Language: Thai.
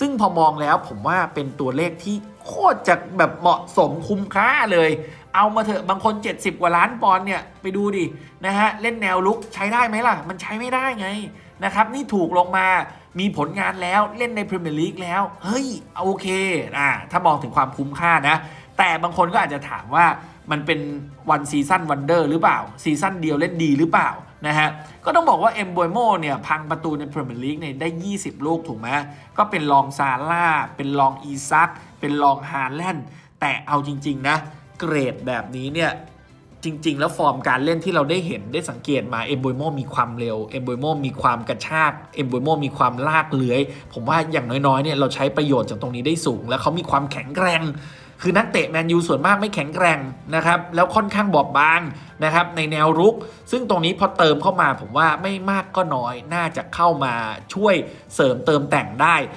ซึ่งพอมองแล้วผมว่าเป็นตัวเลขที่โคตรจะแบบเหมาะสมคุ้มค่าเลย เอามาเถอะบางคน 70 กว่าล้านปอนเนี่ยไปดูดินะฮะเล่นแนวลุกใช้ได้ไหมล่ะ มันใช้ไม่ได้ไงนะครับนี่ถูกลงมามีผลงานแล้วเล่นในพรีเมียร์ลีกแล้ว เฮ้ยโอเคอ่าถ้ามองถึงความคุ้มค่านะ แต่บางคนก็อาจจะถามว่ามันเป็นวันซีซั่นวันเดอร์หรือเปล่าซีซั่นเดียวเล่นดีหรือเปล่า นะฮะ ก็ต้องบอกว่าเอ็มบวยโมเนี่ยพังประตูในพรีเมียร์ลีกเนี่ยได้ 20 ลูกถูกไหมก็เป็นรองซาร่า เป็นรองอีซัก เป็นรองฮาแลนด์ แต่เอาจริง ๆ นะ เกรดแบบนี้เนี่ยจริง ๆ แล้วฟอร์มการเล่นที่เราได้เห็นได้สังเกตมาเอ็มบวยโมมีความเร็วเอ็มบวยโมมีความกระชากเอ็มบวยโมมีความลากเลื้อย ผมว่าอย่างน้อยๆเนี่ยเราใช้ประโยชน์จากตรงนี้ได้สูง แล้วเขามีความแข็งแกร่ง คือนักเตะแมนยูส่วนมากไม่แข็งแกร่งนะครับแล้วค่อนข้างบอบบางนะครับในแนวรุก ซึ่งตรงนี้พอเติมเข้ามาผมว่าไม่มากก็น้อยน่าจะเข้ามาช่วยเสริมเติมแต่งได้